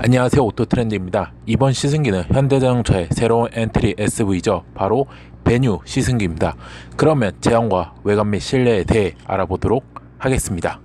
안녕하세요 오토트렌드입니다. 이번 시승기는 현대자동차의 새로운 엔트리 SV죠. 바로 베뉴 시승기입니다. 그러면 제형과 외관 및 실내에 대해 알아보도록 하겠습니다.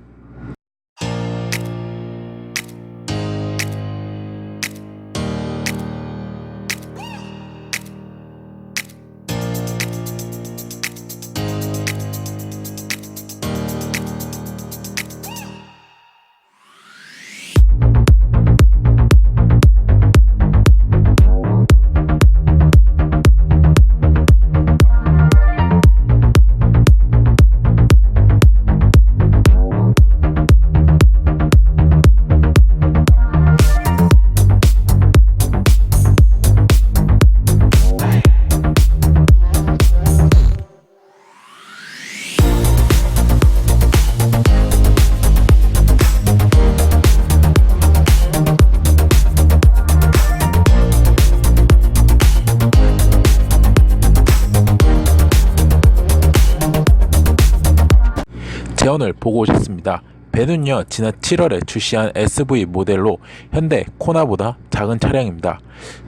제언을 보고 오셨습니다. 배는요 지난 7월에 출시한 SV 모델로 현대 코나보다 작은 차량입니다.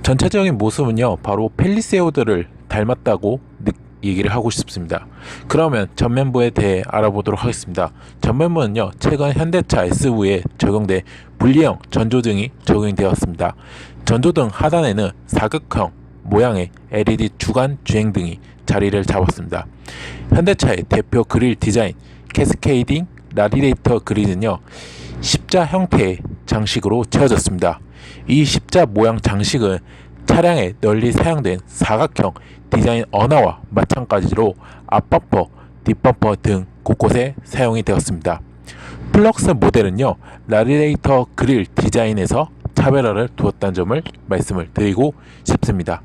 전체적인 모습은요 바로 펠리세오드를 닮았다고 느- 얘기를 하고 싶습니다. 그러면 전면부에 대해 알아보도록 하겠습니다. 전면부는요 최근 현대차 SV에 적용된 분리형 전조등이 적용이 되었습니다. 전조등 하단에는 사각형 모양의 LED 주간 주행등이 자리를 잡았습니다. 현대차의 대표 그릴 디자인 캐스케이딩 라디레이터 그릴은요 십자 형태의 장식으로 채워졌습니다. 이 십자 모양 장식은 차량에 널리 사용된 사각형 디자인 언어와 마찬가지로 앞범퍼, 뒷범퍼 등 곳곳에 사용이 되었습니다. 플럭스 모델은요 라디레이터 그릴 디자인에서 차별화를 두었다는 점을 말씀을 드리고 싶습니다.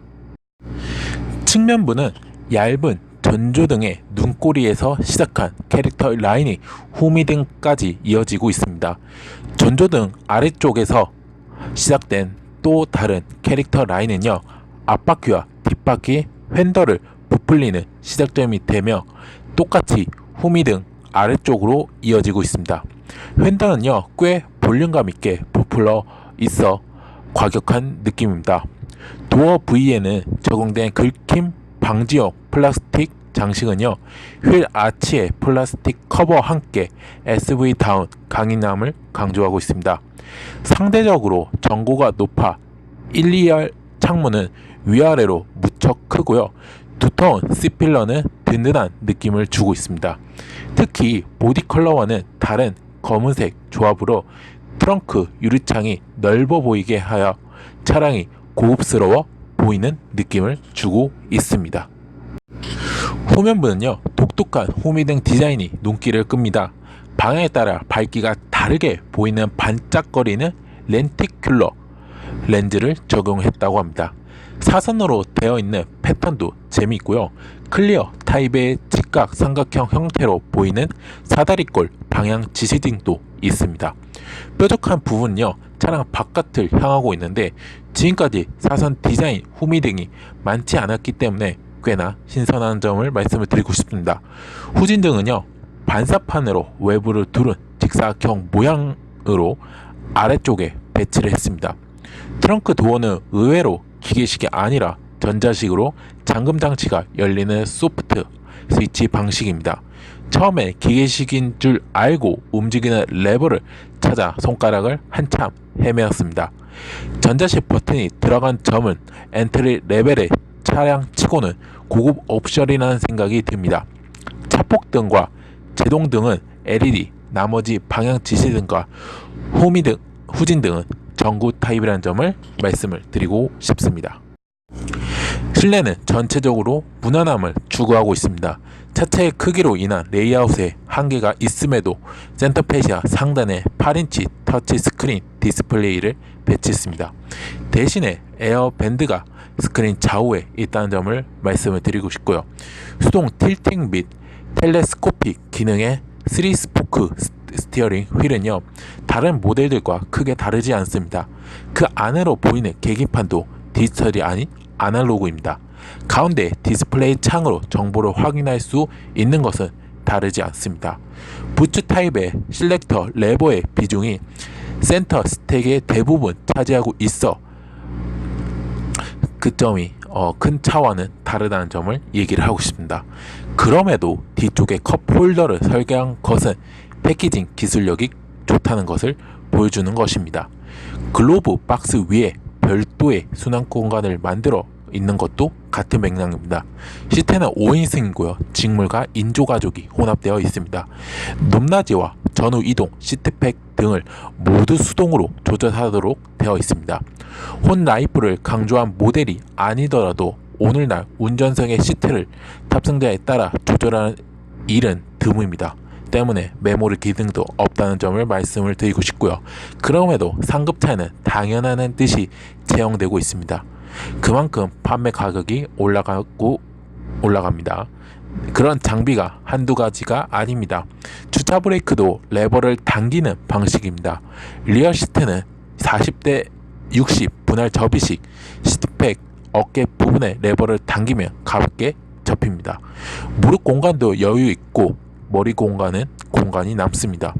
측면부는 얇은 전조등의 눈꼬리에서 시작한 캐릭터 라인이 후미 등까지 이어지고 있습니다. 전조 등 아래쪽에서 시작된 또 다른 캐릭터 라인은요 앞바퀴와 뒷바퀴 휀더를 부풀리는 시작점이 되며 똑같이 후미 등 아래쪽으로 이어지고 있습니다. 휀더는요 꽤 볼륨감 있게 부풀러 있어 과격한 느낌입니다. 도어 V에는 적용된 긁힘 방지용 플라스틱 장식은요 휠 아치의 플라스틱 커버와 함께 SV다운 강인함을 강조하고 있습니다. 상대적으로 전고가 높아 1, 2열 창문은 위아래로 무척 크고요. 두터운 C필러는 든든한 느낌을 주고 있습니다. 특히 보디 컬러와는 다른 검은색 조합으로 트렁크 유리창이 넓어 보이게 하여 차량이 고급스러워 보이는 느낌을 주고 있습니다. 후면부는요 독특한 호미등 디자인이 눈길을 끕니다. 방향에 따라 밝기가 다르게 보이는 반짝거리는 렌티큘러 렌즈를 적용했다고 합니다. 사선으로 되어 있는 패턴도 재미있고요. 클리어 타입의 직각 삼각형 형태로 보이는 사다리꼴 방향 지시등도 있습니다. 뾰족한 부분은요 차량 바깥을 향하고 있는데 지금까지 사선 디자인 후미등이 많지 않았기 때문에 꽤나 신선한 점을 말씀을 드리고 싶습니다. 후진 등은요 반사판으로 외부를 두른 직사각형 모양으로 아래쪽에 배치를 했습니다. 트렁크 도어는 의외로 기계식이 아니라 전자식으로 잠금 장치가 열리는 소프트 스위치 방식입니다. 처음에 기계식인 줄 알고 움직이는 레버를 찾아 손가락을 한참 헤매었습니다. 전자식 버튼이 들어간 점은 엔트리 레벨의 차량 치고는 고급 옵션이라는 생각이 듭니다. 차폭등과 제동등은 LED, 나머지 방향 지시등과 후미 등, 후진 등은 전구 타입이라는 점을 말씀을 드리고 싶습니다. 실내는 전체적으로 무난함을 추구하고 있습니다. 차체의 크기로 인한 레이아웃에 한계가 있음에도 센터페시아 상단에 8인치 터치 스크린 디스플레이를 배치했습니다. 대신에 에어밴드가 스크린 좌우에 있다는 점을 말씀을 드리고 싶고요. 수동 틸팅 및 텔레스코픽 기능의 3 스포크 스티어링 휠은요 다른 모델들과 크게 다르지 않습니다. 그 안으로 보이는 계기판도 디지털이 아닌 아날로그입니다. 가운데 디스플레이 창으로 정보를 확인할 수 있는 것은 다르지 않습니다. 부츠 타입의 실렉터 레버의 비중이 센터 스택의 대부분 차지하고 있어 그 점이 어, 큰 차와는 다르다는 점을 얘기를 하고 싶습니다. 그럼에도 뒤쪽에 컵 홀더를 설계한 것은 패키징 기술력이 좋다는 것을 보여주는 것입니다. 글로브 박스 위에 별도의 순환 공간을 만들어 있는 것도 같은 맥락입니다. 시트는 5인승이고요. 직물과 인조 가죽이 혼합되어 있습니다. 높낮이와 전후 이동, 시트팩 등을 모두 수동으로 조절하도록 되어 있습니다. 혼 라이프를 강조한 모델이 아니더라도 오늘날 운전석의 시트를 탑승자에 따라 조절하는 일은 드뭅니다. 때문에 메모리 기능도 없다는 점을 말씀을 드리고 싶고요. 그럼에도 상급 차는 당연하는 듯이 채용되고 있습니다. 그만큼 판매 가격이 올라가고 올라갑니다. 그런 장비가 한두 가지가 아닙니다. 주차 브레이크도 레버를 당기는 방식입니다. 리어 시트는 40대 60 분할 접이식 시트팩 어깨 부분에 레버를 당기면 가볍게 접힙니다. 무릎 공간도 여유 있고 머리 공간은 공간이 남습니다.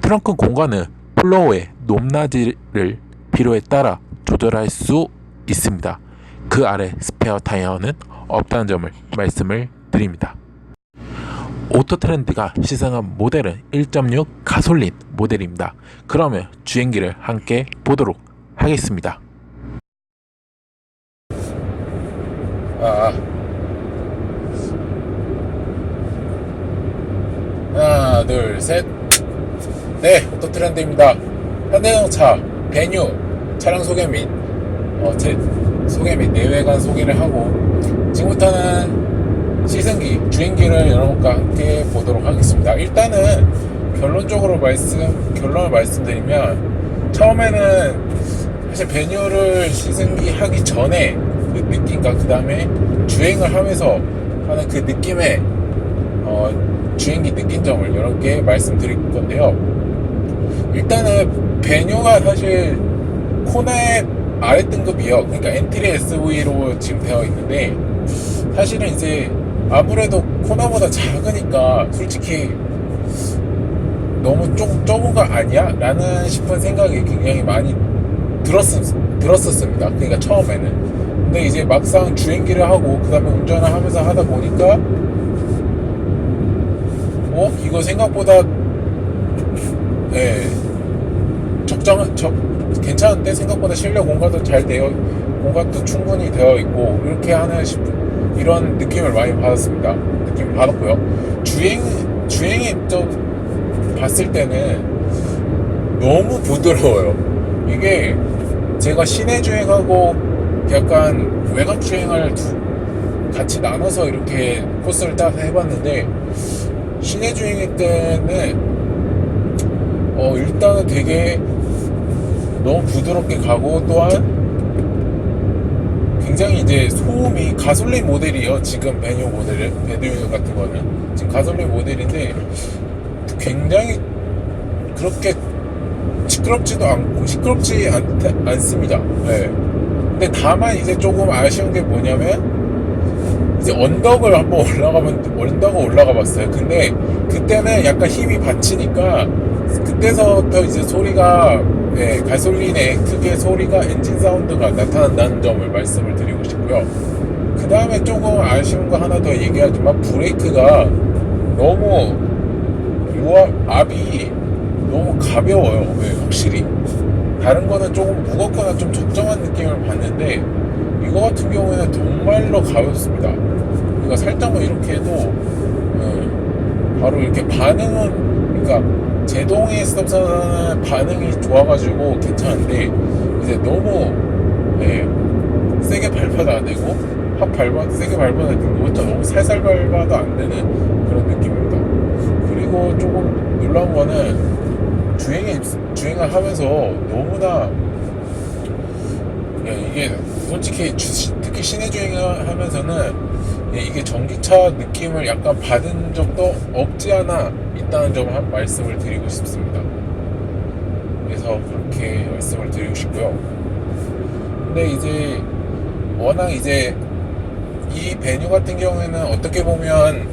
트렁크 공간은 플로어의 높낮이를 필요에 따라 조절할 수 있습니다. 그 아래 스페어 타이어는 없다는 점을 말씀을 드립니다. 오토 트렌드가 시승한 모델은 1.6 가솔린 모델입니다. 그러면 주행기를 함께 보도록 하겠습니다. 아, 하나, 둘, 셋. 네, 오토 트렌드입니다. 현대자동차 베뉴 차량 소개 및 어, 제 소개 및 내외관 소개를 하고 지금부터는 시승기, 주행기를 여러분과 함께 보도록 하겠습니다. 일단은 결론적으로 말씀, 결론을 말씀드리면 처음에는 사실 베뉴를 시승기 하기 전에 그 느낌과 그 다음에 주행을 하면서 하는 그 느낌의 어, 주행기 느낀 점을 여러분께 말씀드릴 건데요. 일단은 베뉴가 사실 코나의 아래 등급이요. 그러니까 엔트리 SV로 지금 되어 있는데 사실은 이제 아무래도 코나보다 작으니까 솔직히 너무 좀 좁은 거 아니야? 라는 싶은 생각이 굉장히 많이 들었었, 들었었습니다. 그러니까 처음에는. 근데 이제 막상 주행기를 하고 그 다음에 운전을 하면서 하다 보니까 어? 이거 생각보다 예 적정한 적 괜찮은데 생각보다 실내 공간도 잘 되어 공간도 충분히 되어 있고 이렇게 하는 싶- 이런 느낌을 많이 받았습니다. 느낌 받았고요. 주행 주행이 좀 봤을 때는 너무 부드러워요. 이게 제가 시내 주행하고 약간 외곽 주행을 두, 같이 나눠서 이렇게 코스를 따서 해봤는데 시내 주행일 때는 어 일단은 되게 너무 부드럽게 가고 또한 굉장히 이제 소음이 가솔린 모델이에요. 지금 베뉴 모델, 베뉴 같은 거는 지금 가솔린 모델인데 굉장히 그렇게 시끄럽지도 않고 시끄럽지 않, 않습니다. 네. 근데 다만 이제 조금 아쉬운 게 뭐냐면 이제 언덕을 한번 올라가면 언덕을 올라가 봤어요. 근데 그때는 약간 힘이 받치니까 그때서부터 이제 소리가 네, 가솔린의 특유의 소리가 엔진 사운드가 나타난다는 점을 말씀을 드리고 싶고요. 그 다음에 조금 아쉬운 거 하나 더 얘기하지만 브레이크가 너무 요압 압이 너무 가벼워요. 네, 확실히 다른 거는 조금 무겁거나 좀 적정한 느낌을 받는데 이거 같은 경우에는 정말로 가볍습니다. 그러니까 살짝만 이렇게 해도 네, 바로 이렇게 반응은 그러니까 제동의 스톱선은 반응이 좋아가지고 괜찮은데 이제 너무 네, 세게 밟아도 안 되고 확 밟아 세게 밟아도 안 되고 너무 살살 밟아도 안 되는 그런 느낌입니다. 그리고 조금 놀라운 거는 주행에 주행을 하면서 너무나 야, 이게 솔직히 주- 특히 시내 주행을 하면서는 예, 이게 전기차 느낌을 약간 받은 적도 없지 않아 있다는 점을 한 말씀을 드리고 싶습니다. 그래서 그렇게 말씀을 드리고 싶고요. 근데 이제 워낙 이제 이 베뉴 같은 경우에는 어떻게 보면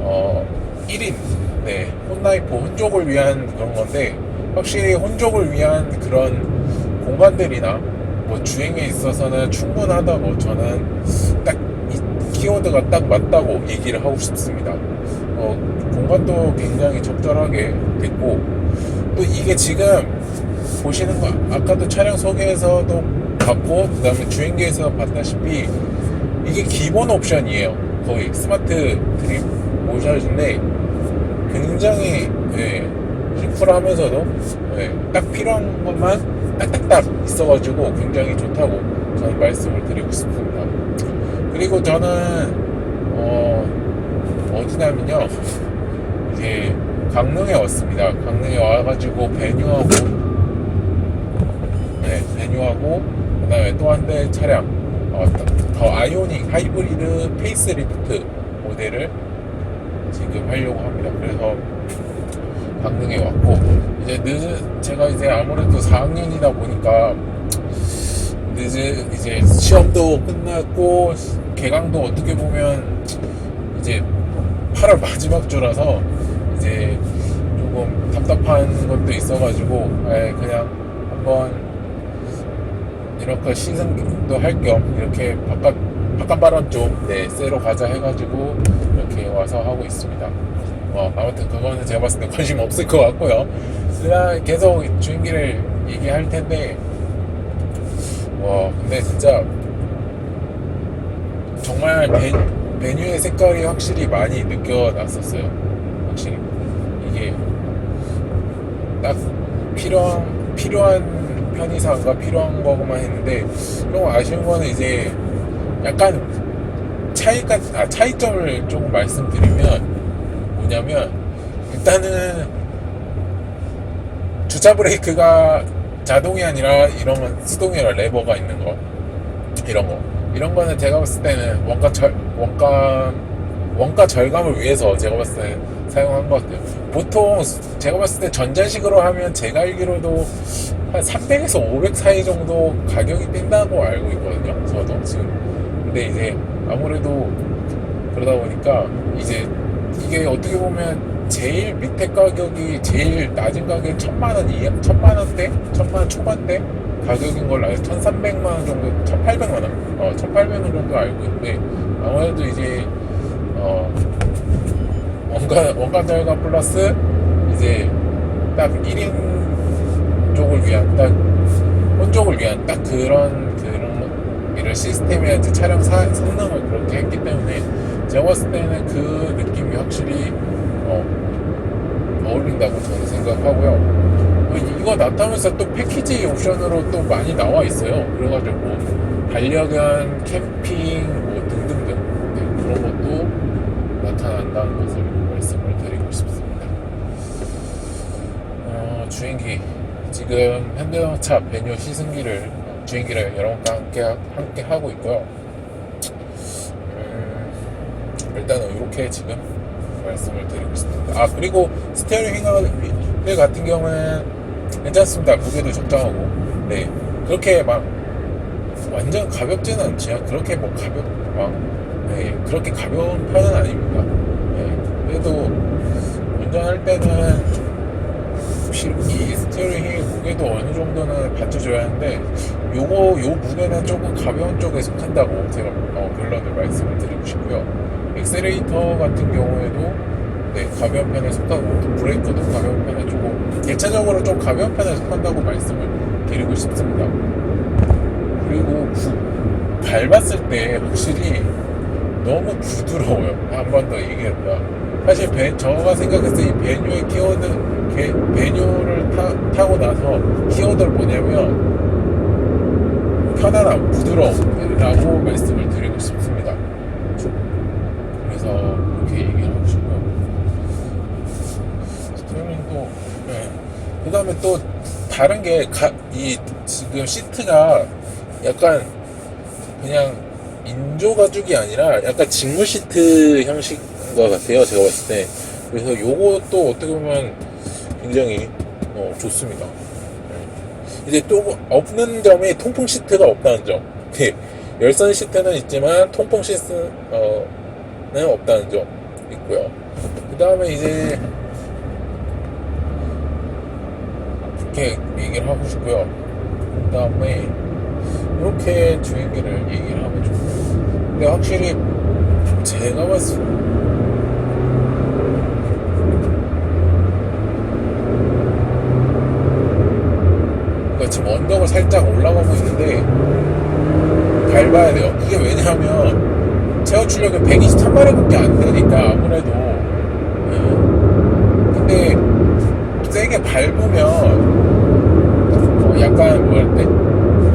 어 1인 네, 혼라이프 혼족을 위한 그런 건데 확실히 혼족을 위한 그런 공간들이나 뭐 주행에 있어서는 충분하다고 저는 딱 이 키워드가 딱 맞다고 얘기를 하고 싶습니다. 어, 공간도 굉장히 적절하게 됐고 또 이게 지금 보시는 거 아까도 차량 소개에서도 봤고 그 다음에 주행기에서 봤다시피 이게 기본 옵션이에요. 거의 스마트 드립 모션인데 굉장히 예, 심플하면서도 예, 딱 필요한 것만 딱딱딱 있어가지고 굉장히 좋다고 저는 말씀을 드리고 싶습니다. 그리고 저는 어, 어디냐면요 이제 강릉에 왔습니다. 강릉에 와가지고 베뉴하고 네, 베뉴하고 그다음에 또 한 대 차량 어, 더 아이오닉 하이브리드 페이스리프트 모델을 지금 하려고 합니다. 그래서 강릉에 왔고 이제 늦은 제가 이제 아무래도 4학년이다 보니까 늦은 이제 시험도 끝났고 개강도 어떻게 보면 이제 8월 마지막 주라서 이제 조금 답답한 것도 있어가지고 아예 그냥 한번 이렇게 시승도 할 겸 이렇게 바깥 바깥 바람 좀 네, 쐬러 가자 해가지고 이렇게 와서 하고 있습니다. 뭐 아무튼 그거는 제가 봤을 때 관심 없을 것 같고요. 그냥 계속 주행기를 얘기할 텐데 와 근데 진짜 정말 베, 메뉴의 색깔이 확실히 많이 느껴났었어요. 확실히 이게 딱 필요한 필요한 편의사항과 필요한 거만 했는데 좀 아쉬운 거는 이제 약간 차이가 아 차이점을 조금 말씀드리면 뭐냐면 일단은 주차 브레이크가 자동이 아니라 이런 건 수동이라 레버가 있는 거 이런 거 이런 거는 제가 봤을 때는 원가 절 원가 원가 절감을 위해서 제가 봤을 때 사용한 것 같아요. 보통 제가 봤을 때 전자식으로 하면 제가 알기로도 한 300에서 500 사이 정도 가격이 뛴다고 알고 있거든요. 저도 지금. 근데 이제 아무래도 그러다 보니까 이제 이게 어떻게 보면 제일 밑에 가격이 제일 낮은 가격이 천만 원 이하, 천만 원대, 천만 원 초반대 가격인 걸로 알고 1,300만 원 정도, 1,800만 원, 어, 1,800원 정도 알고 있는데 아무래도 이제 어, 원가 원가 절감 플러스 이제 딱 1인 쪽을 위한 딱 혼족을 위한 딱 그런 그런 이런 시스템이라든지 차량 사, 성능을 그렇게 했기 때문에 제가 봤을 때는 그 느낌이 확실히 어, 어울린다고 저는 생각하고요. 어, 이거 나타나면서 또 패키지 옵션으로 또 많이 나와 있어요. 그래가지고 뭐 반려견, 캠핑 뭐 등등등 네, 그런 것도 나타난다는 것을 말씀을 드리고 싶습니다. 어, 주행기 지금 현대자동차 베뉴 시승기를 어, 주행기를 여러분과 함께 하- 함께 하고 있고요. 이렇게 지금 말씀을 드리고 있습니다. 아 그리고 스테어링 휠 같은 경우는 괜찮습니다. 무게도 적당하고 네 그렇게 막 완전 가볍지는 않지만 그렇게 뭐 가볍 막 네, 그렇게 가벼운 편은 아닙니다. 네, 그래도 운전할 때는 실- 이 스티어링 휠 무게도 어느 정도는 받쳐줘야 하는데 요거 요 무게는 조금 가벼운 쪽에 속한다고 제가 어, 결론을 말씀을 드리고 싶고요. 엑셀레이터 같은 경우에도 네, 가벼운 편에 속하고 또 브레이크도 가벼운 편에 조금 대체적으로 좀 가벼운 편에 속한다고 말씀을 드리고 싶습니다. 그리고 부- 밟았을 때 확실히 너무 부드러워요. 한 번 더 얘기했다. 사실 배, 저가 생각했을 때 이 베뉴의 키워드, 게, 베뉴를 타, 타고 나서 키워드를 뭐냐면 편안함, 부드러움이라고 말씀을 드리고 싶습니다. 그래서 그렇게 얘기를 하고 싶고요. 스트리밍도, 네. 그 다음에 또 다른 게, 가, 이 지금 시트가 약간 그냥 인조 가죽이 아니라 약간 직무 시트 형식인 것 같아요. 제가 봤을 때. 그래서 요것도 어떻게 보면 굉장히 어, 좋습니다. 네. 이제 또 없는 점이 통풍 시트가 없다는 점. 네. 열선 시트는 있지만 통풍 시트는 없다는 점 있고요. 그 다음에 이제 그렇게 얘기를 하고 싶고요. 그 다음에 이렇게 주행기를 얘기를 하면 좋고 근데 확실히 제가 봤을 때 그러니까 지금 언덕을 살짝 올라가고 있는데 밟아야 돼요. 이게 왜냐하면 제어 출력이 123마력밖에 안 되니까 아무래도 예. 근데 세게 밟으면 어, 약간 뭐랄 때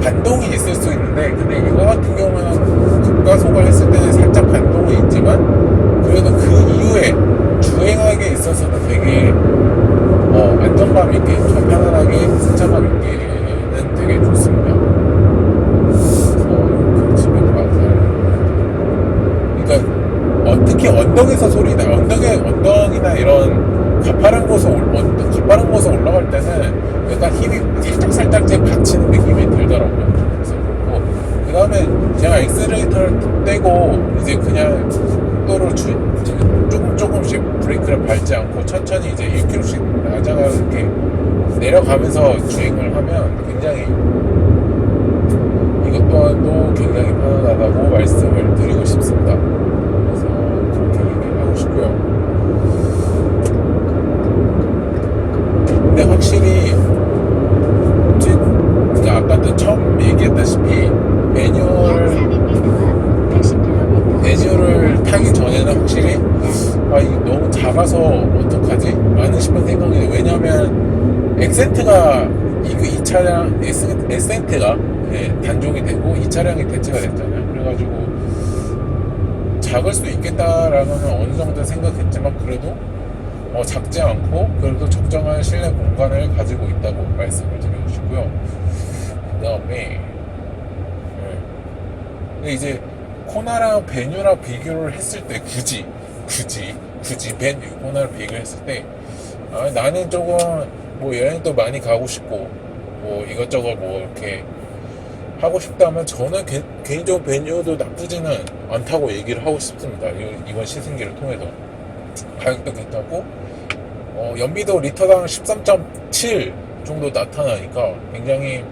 반동이 있을 수 있는데 근데 이거 같은 경우는 급가속을 했을 때는 살짝 반동이 있지만 그래도 그 이후에 주행하기에 있어서는 되게 어, 안정감 있게 좀 편안하게 승차감 있게는 되게 좋습니다. 그래서 집에 가서 그러니까 어, 특히 언덕에서 소리 나 언덕에 언덕이나 이런 가파른 곳에 올, 언덕, 가파른 곳에 올라갈 때는 약간 힘이 살짝 살짝 제 받치는 느낌이 들더라고요. 그래서 그렇고 그 다음에 제가 엑셀레이터를 떼고 이제 그냥 속도를 주, 조금 조금씩 브레이크를 밟지 않고 천천히 이제 1km씩 낮아가 이렇게 내려가면서 주행을 하면 굉장히 이것 또한도 굉장히 편안하다고 말씀을 드리고 싶습니다. 그래서 그렇게 얘기를 하고 싶고요. 근데 확실히 제- 제가 아까도 처음 얘기했다시피 매뉴얼 매뉴얼을 타기 전에는 확실히 아 이게 너무 작아서 어떡하지? 라는 싶은 생각이 들어요. 왜냐하면 엑센트가 이, 이 차량 에센트가 예, 단종이 되고 이 차량이 대체가 됐잖아요. 그래가지고 작을 수 있겠다라고는 어느 정도 생각했지만 그래도 어, 작지 않고 그래도 적정한 실내 공간을 가지고 있다고 말씀을 드리고 싶고요. 그 다음에 근데 이제 코나랑 베뉴랑 비교를 했을 때 굳이 굳이 굳이 베뉴 코나를 비교했을 때 아, 나는 조금 뭐 여행도 많이 가고 싶고 뭐 이것저것 뭐 이렇게 하고 싶다면 저는 개, 개인적으로 베뉴도 나쁘지는 않다고 얘기를 하고 싶습니다. 이- 이번 시승기를 통해서 가격도 괜찮고 어, 연비도 리터당 13.7 정도 나타나니까 굉장히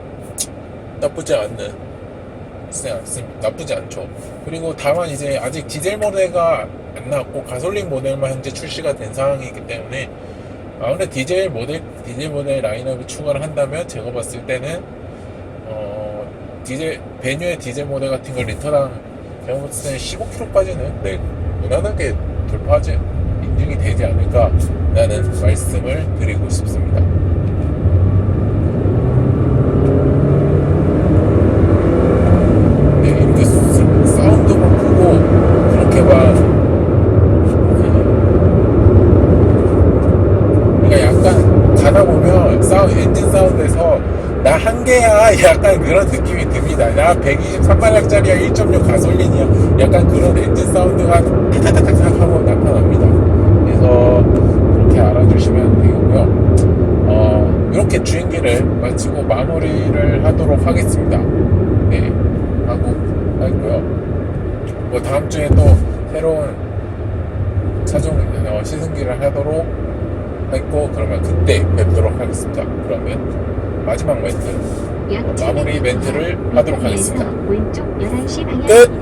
나쁘지 않는. 나쁘지 않죠. 그리고 다만 이제 아직 디젤 모델가 안 나왔고 가솔린 모델만 현재 출시가 된 상황이기 때문에 아 근데 디젤 모델 디젤 모델 라인업을 추가를 한다면 제가 봤을 때는 어 디젤 베뉴의 디젤 모델 같은 걸 리터당 제가 봤을 때는 15km까지는 네 무난하게 돌파하지 인증이 되지 않을까라는 말씀을 드리고 싶습니다. 네, 막 그러니까 약간 그런 느낌이 듭니다. 나 123마력짜리야 1.6 가솔린이야 약간 그런 엔진 사운드가 타타타닥 하고 나타납니다. 알아주시면 되고요. 어, 이렇게 주행기를 마치고 마무리를 하도록 하겠습니다. 네, 하고 할고요. 뭐 다음 주에 또 새로운 차종 어, 시승기를 하도록 했고 그러면 그때 뵙도록 하겠습니다. 그러면 마지막 멘트 마무리 멘트를 하도록 하겠습니다. 왼쪽 11시 끝!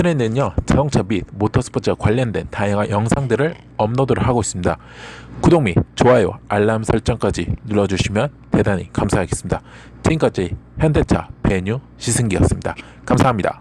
오토트렌드는요 자동차 및 모터스포츠와 관련된 다양한 영상들을 업로드를 하고 있습니다. 구독 및 좋아요, 알람 설정까지 눌러주시면 대단히 감사하겠습니다. 지금까지 현대차 배뉴 시승기였습니다. 감사합니다.